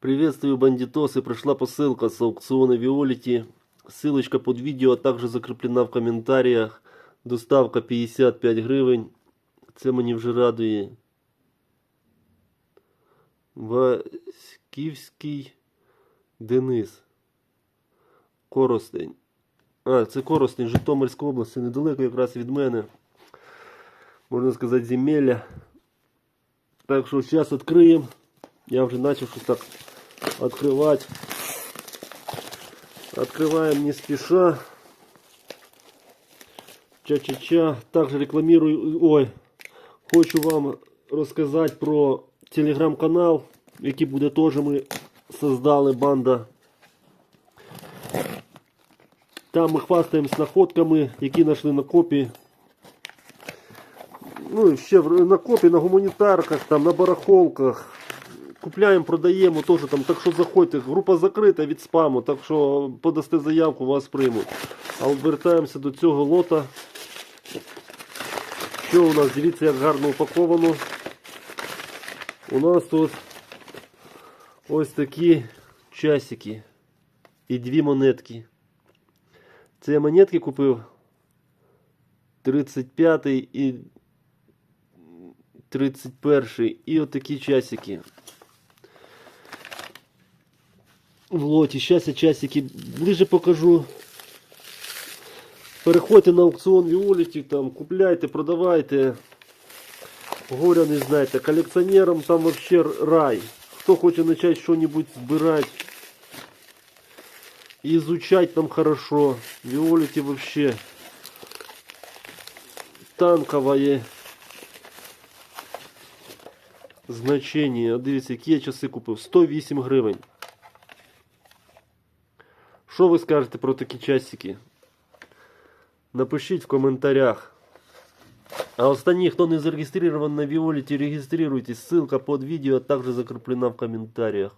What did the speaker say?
Приветствую, бандитосы. Пришла посылка с аукциона Виолити. Ссылочка под видео также закреплена в комментариях. Доставка 55 гривень. Це мені вже радує. Васьківський Денис. Коростень. А, це Коростень, Житомирська область, це недалеко якраз від мене. Можна сказати, земелля. Так що зараз відкриємо. Я вже почав щось так відкривати. Открываем не спеша. Ча-ча-ча. Также рекламирую. Ой, хочу вам розказати про телеграм-канал, який буде теж ми создали банда. Там ми хвастаємось находками, які знайшли на копі. Ну і ще на копі, на гуманітарках, там, на барахолках. Купляємо, продаємо теж там. Так що заходьте, група закрита від спаму, так що подасте заявку, вас приймуть. А от вертаємося до цього лота. Що у нас? Дивіться, як гарно упаковано. У нас тут ось такі часики і дві монетки. Це я монетки купив 35 і 31 і отакі часики. В лоті. Зараз я часики ближе покажу. Переходьте на аукціон Віоліті, там, купляйте, продавайте. Горя не знаєте. Колекціонерам там вообще рай. Хто хоче почати що-нибудь збирати изучать там хорошо. Виолити вообще танковое значение. Дивіться, які я часи купив. 108 гривень. Що ви скажете про такі часики? Напишіть в коментарях. А останні, хто не зареєстрирован на Виолите, реєструйтесь. Ссылка под видео также закреплена в комментариях.